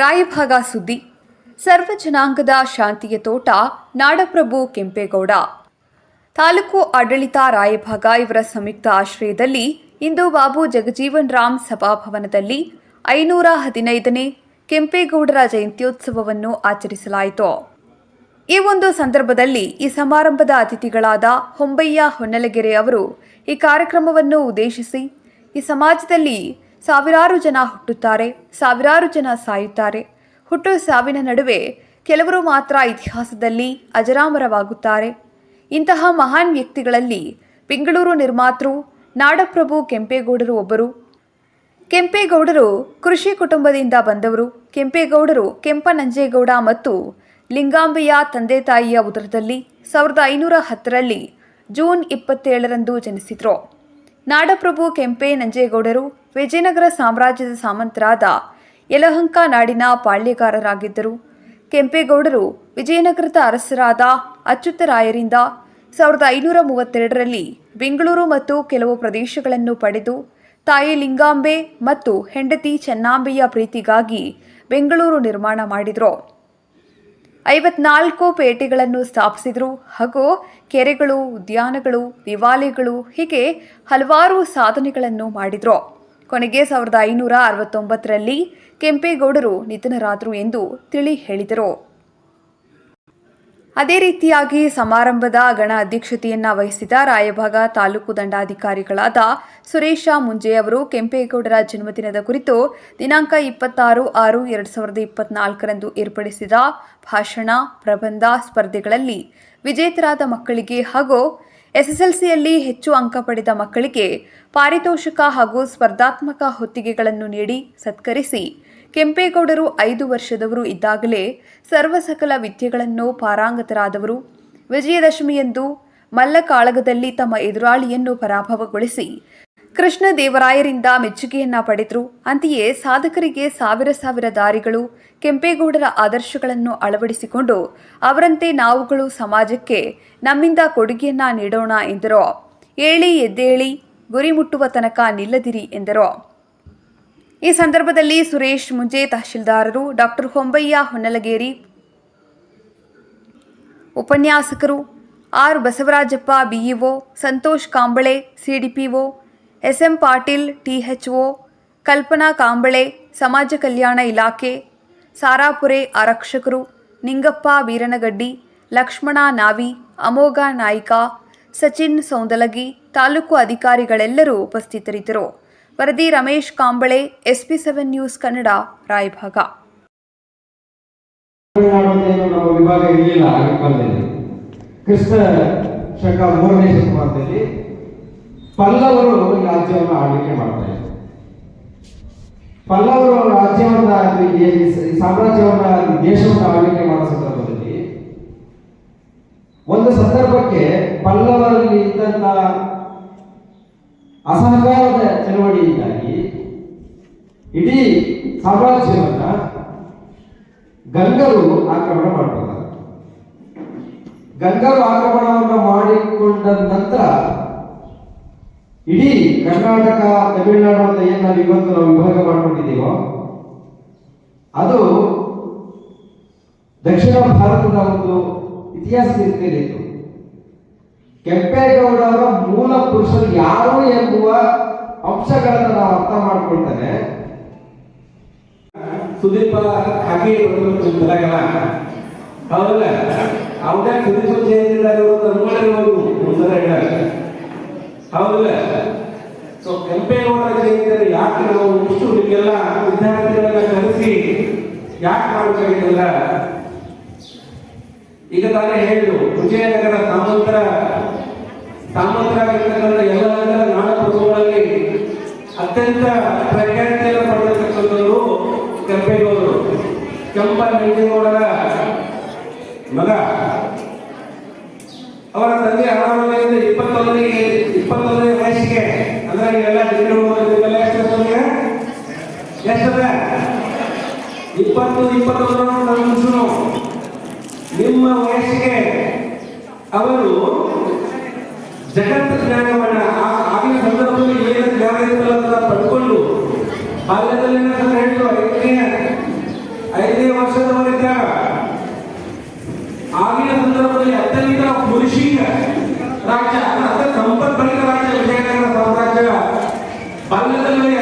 ರಾಯಭಾಗ ಸುದ್ದಿ. ಸರ್ವ ಜನಾಂಗದ ಶಾಂತಿಯ ತೋಟ, ನಾಡಪ್ರಭು ಕೆಂಪೇಗೌಡ. ತಾಲೂಕು ಆಡಳಿತ ರಾಯಭಾಗ ಇವರ ಸಂಯುಕ್ತ ಆಶ್ರಯದಲ್ಲಿ ಇಂದು ಬಾಬು ಜಗಜೀವನ್ ರಾಮ್ ಸಭಾಭವನದಲ್ಲಿ ಐನೂರ ಹದಿನೈದನೇ ಕೆಂಪೇಗೌಡರ ಜಯಂತ್ಯೋತ್ಸವವನ್ನು ಆಚರಿಸಲಾಯಿತು. ಈ ಒಂದು ಸಂದರ್ಭದಲ್ಲಿ ಈ ಸಮಾರಂಭದ ಅತಿಥಿಗಳಾದ ಹೊಂಬಯ್ಯ ಹೊನ್ನಲಗೆರೆ ಅವರು ಈ ಕಾರ್ಯಕ್ರಮವನ್ನು ಉದ್ದೇಶಿಸಿ ಈ ಸಮಾಜದಲ್ಲಿ ಸಾವಿರಾರು ಜನ ಹುಟ್ಟುತ್ತಾರೆ, ಸಾವಿರಾರು ಜನ ಸಾಯುತ್ತಾರೆ. ಹುಟ್ಟು ಸಾವಿನ ನಡುವೆ ಕೆಲವರು ಮಾತ್ರ ಇತಿಹಾಸದಲ್ಲಿ ಅಜರಾಮರವಾಗುತ್ತಾರೆ. ಇಂತಹ ಮಹಾನ್ ವ್ಯಕ್ತಿಗಳಲ್ಲಿ ಬೆಂಗಳೂರು ನಿರ್ಮಾತೃ ನಾಡಪ್ರಭು ಕೆಂಪೇಗೌಡರು ಒಬ್ಬರು. ಕೆಂಪೇಗೌಡರು ಕೃಷಿ ಕುಟುಂಬದಿಂದ ಬಂದವರು. ಕೆಂಪೇಗೌಡರು ಕೆಂಪನಂಜೇಗೌಡ ಮತ್ತು ಲಿಂಗಾಂಬೆಯ ತಂದೆ ತಾಯಿಯ ಉದರದಲ್ಲಿ ಸಾವಿರದ ಐನೂರ ಹತ್ತರಲ್ಲಿ ಜೂನ್ ಇಪ್ಪತ್ತೇಳರಂದು ಜನಿಸಿದರು. ನಾಡಪ್ರಭು ಕೆಂಪೆ ನಂಜೇಗೌಡರು ವಿಜಯನಗರ ಸಾಮ್ರಾಜ್ಯದ ಸಾಮಂತರಾದ ಯಲಹಂಕ ನಾಡಿನ ಪಾಳ್ಯಗಾರರಾಗಿದ್ದರು. ಕೆಂಪೇಗೌಡರು ವಿಜಯನಗರದ ಅರಸರಾದ ಅಚ್ಯುತರಾಯರಿಂದ ಸಾವಿರದ ಐನೂರ ಮೂವತ್ತೆರಡರಲ್ಲಿ ಬೆಂಗಳೂರು ಮತ್ತು ಕೆಲವು ಪ್ರದೇಶಗಳನ್ನು ಪಡೆದು ತಾಯಿ ಲಿಂಗಾಂಬೆ ಮತ್ತು ಹೆಂಡತಿ ಚೆನ್ನಾಂಬೆಯ ಪ್ರೀತಿಗಾಗಿ ಬೆಂಗಳೂರು ನಿರ್ಮಾಣ ಮಾಡಿದರು. ಐವತ್ನಾಲ್ಕು ಪೇಟೆಗಳನ್ನು ಸ್ಥಾಪಿಸಿದರು. ಹಾಗೂ ಕೆರೆಗಳು, ಉದ್ಯಾನಗಳು ದೇವಾಲಯಗಳು ಹೀಗೆ ಹಲವಾರು ಸಾಧನೆಗಳನ್ನು ಮಾಡಿದರು. ಕೊನೆಗೆ ಸಾವಿರದ ಐನೂರ ಅರವತ್ತೊಂಬತ್ತರಲ್ಲಿ ಕೆಂಪೇಗೌಡರು ನಿಧನರಾದರು ಎಂದು ತಿಳಿ ಹೇಳಿದರು. ಅದೇ ರೀತಿಯಾಗಿ ಸಮಾರಂಭದ ಗಣ ಅಧ್ಯಕ್ಷತೆಯನ್ನ ವಹಿಸಿದ ರಾಯಭಾಗ ತಾಲೂಕು ದಂಡಾಧಿಕಾರಿಗಳಾದ ಸುರೇಶ ಮುಂಜೆ ಅವರು ಕೆಂಪೇಗೌಡರ ಜನ್ಮದಿನದ ಕುರಿತು ದಿನಾಂಕ ಇಪ್ಪತ್ತಾರು ಆರು ಎರಡು ಸಾವಿರದ ಇಪ್ಪತ್ನಾಲ್ಕರಂದು ಏರ್ಪಡಿಸಿದ ಭಾಷಣ, ಪ್ರಬಂಧ ಸ್ಪರ್ಧೆಗಳಲ್ಲಿ ವಿಜೇತರಾದ ಮಕ್ಕಳಿಗೆ ಹಾಗೂ ಎಸ್ಎಸ್ಎಲ್ಸಿಯಲ್ಲಿ ಹೆಚ್ಚು ಅಂಕ ಪಡೆದ ಮಕ್ಕಳಿಗೆ ಪಾರಿತೋಷಕ ಹಾಗೂ ಸ್ಪರ್ಧಾತ್ಮಕ ಹೊತ್ತಿಗೆಗಳನ್ನು ನೀಡಿ ಸತ್ಕರಿಸಿ ಕೆಂಪೇಗೌಡರು ಐದು ವರ್ಷದವರು ಇದ್ದಾಗಲೇ ಸರ್ವಸಕಲ ವಿದ್ಯೆಗಳನ್ನು ಪಾರಾಂಗತರಾದವರು. ವಿಜಯದಶಮಿಯಂದು ಮಲ್ಲಕಾಳಗದಲ್ಲಿ ತಮ್ಮ ಎದುರಾಳಿಯನ್ನು ಪರಾಭವಗೊಳಿಸಿ ಕೃಷ್ಣ ದೇವರಾಯರಿಂದ ಮೆಚ್ಚುಗೆಯನ್ನ ಪಡೆದರು. ಅಂತೆಯೇ ಸಾಧಕರಿಗೆ ಸಾವಿರ ಸಾವಿರ ದಾರಿಗಳು, ಕೆಂಪೇಗೌಡರ ಆದರ್ಶಗಳನ್ನು ಅಳವಡಿಸಿಕೊಂಡು ಅವರಂತೆ ನಾವುಗಳು ಸಮಾಜಕ್ಕೆ ನಮ್ಮಿಂದ ಕೊಡುಗೆಯನ್ನ ನೀಡೋಣ ಎಂದರು. ಏಳಿ ಎದ್ದೇಳಿ ಗುರಿ ಮುಟ್ಟುವ ತನಕ ನಿಲ್ಲದಿರಿ ಎಂದರು. ಈ ಸಂದರ್ಭದಲ್ಲಿ ಸುರೇಶ್ ಮುಂಜೆ ತಹಶೀಲ್ದಾರರು ಡಾಕ್ಟರ್ ಹೊಂಬಯ್ಯ ಹೊನ್ನಲಗೇರಿ ಉಪನ್ಯಾಸಕರು, R Basavarajappa BEO, Santosh Kamble CDPO, SM Patil THO Kalpana Kamble ಸಮಾಜ ಕಲ್ಯಾಣ ಇಲಾಖೆ, ಸಾರಾಪುರೆ ಆರಕ್ಷಕರು, ನಿಂಗಪ್ಪ ವೀರನಗಡ್ಡಿ, ಲಕ್ಷ್ಮಣ ನಾವಿ, ಅಮೋಘ ನಾಯ್ಕ, ಸಚಿನ್ ಸೌಂದಲಗಿ ತಾಲೂಕು ಅಧಿಕಾರಿಗಳೆಲ್ಲರೂ ಉಪಸ್ಥಿತರಿದ್ದರು. ವರದಿ Ramesh Kamble, SP seven news Kannada, Raibag. Krishna ಶಕ ಮೂರನೇ ಶತಮಾನದಲ್ಲಿ ಪಲ್ಲವರು ರಾಜ್ಯವನ್ನು ಆಳ್ವಿಕೆ ಮಾಡ್ತಾರೆ ಪಲ್ಲವರು ರಾಜ್ಯವನ್ನ ಸಾಮ್ರಾಜ್ಯವನ್ನ ದೇಶವನ್ನ ಆಳ್ವಿಕೆ ಮಾಡೋ ಸಂದರ್ಭದಲ್ಲಿ ಒಂದು ಸಂದರ್ಭಕ್ಕೆ ಪಲ್ಲವರಲ್ಲಿ ಇದ್ದಂತ ಅಸಹಕಾರದ ಚಳವಳಿಯಿಂದಾಗಿ ಇಡೀ ಸಾಮ್ರಾಜ್ಯವನ್ನ ಗಂಗರು ಆಕ್ರಮಣ ಮಾಡ್ತಾರೆ ಗಂಗರು ಆಕ್ರಮಣವನ್ನು ಮಾಡಿಕೊಂಡ ನಂತರ ಇಡೀ ಕರ್ನಾಟಕ, ತಮಿಳುನಾಡು ಅಂತ ಏನ್ ನಾವು ಇವತ್ತು ನಾವು ವಿಭಾಗ ಮಾಡ್ಕೊಂಡಿದ್ದೀವೋ, ಅದು ದಕ್ಷಿಣ ಭಾರತದ ಒಂದು ಇತಿಹಾಸ ಕೆಂಪೇಗೌಡರ ಮೂಲ ಪುರುಷರು ಯಾರು ಎಂಬುವ ಅಂಶಗಳನ್ನು ನಾವು ಅರ್ಥ ಮಾಡಿಕೊಳ್ತೇನೆ ಸುದೀಪ ಹಾಕಿ ಬರಲ್ಲ ಹೌದಲ್ಲ? ಅವನೇ ಸುದೀಪ ಜಯಂತಿ ನೋಡಿರ್ಬೋದು ಒಂದ್ಸಲ ಹೇಳ ಹೌದಲ್ಲ? ಸೊ ಕೆಂಪೇಗೌಡ ಜಯಂತಿ ಯಾಕೆ ನಾವು ಇಷ್ಟು ನಿಮಗೆಲ್ಲ ವಿದ್ಯಾರ್ಥಿಗಳನ್ನ ಕರೆಸಿ ಯಾಕೆ ಮಾಡಬೇಕಾಗಿತ್ತಲ್ಲ? ಈಗ ತಾನೇ ಹೇಳಿದ್ರು ವಿಜಯನಗರ ಸಾಮಂತರ ಸಾಮಂತರಾಗಿರ್ತಕ್ಕಂಥ ಎಲ್ಲ ನಾಡಪ್ರಭುಗಳಲ್ಲಿ ಅತ್ಯಂತ ಪ್ರಖ್ಯಾತಿಯನ್ನು ಪಡೆದಿರ್ತಕ್ಕಂಥವರು ಕೆಂಪೇಗೌಡರು. ಕೆಂಪ ನಂಜೇಗೌಡರ ಮಗ. ಅವರ ತಂದೆ ಅನಾರೋಗ್ಯದಿಂದ ಇಪ್ಪತ್ತೊಂದನೇ ಇಪ್ಪತ್ತೊಂದನೇ ವಯಸ್ಸಿಗೆ, ಅಂದ್ರೆ ಎಲ್ಲ ಡಿಗ್ರಿ ಎಷ್ಟು ಎಷ್ಟದ ಇಪ್ಪತ್ತು ಇಪ್ಪತ್ತೊಂದರ ಮುಗಿಸು ನಿಮ್ಮ ವಯಸ್ಸಿಗೆ ಅವರು ಜಗತ್ತು ಜ್ಞಾನವನ್ನ ಆಗಿನ ಸಂದರ್ಭದಲ್ಲಿ ಏನು ಜ್ಞಾನ ಇರುತ್ತಲ್ಲ ಅದನ್ನ ಪಡ್ಕೊಂಡು ಬಾಲ್ಯದಲ್ಲಿ ಹೇಳಿದ್ರು ಐದನೇ ವರ್ಷದವರೆಗ ಆಗಿನ ಸಂದರ್ಭದಲ್ಲಿ ಅತ್ಯಂತ ಮುರುಷಿಕ ರಾಜ್ಯ ಅತ್ಯಂತ ಸಂಪತ್ಭರಿತ ರಾಜ್ಯ ವಿಜಯನಗರ ಸಾಮ್ರಾಜ್ಯ ಬಾಲ್ಯದಲ್ಲಿ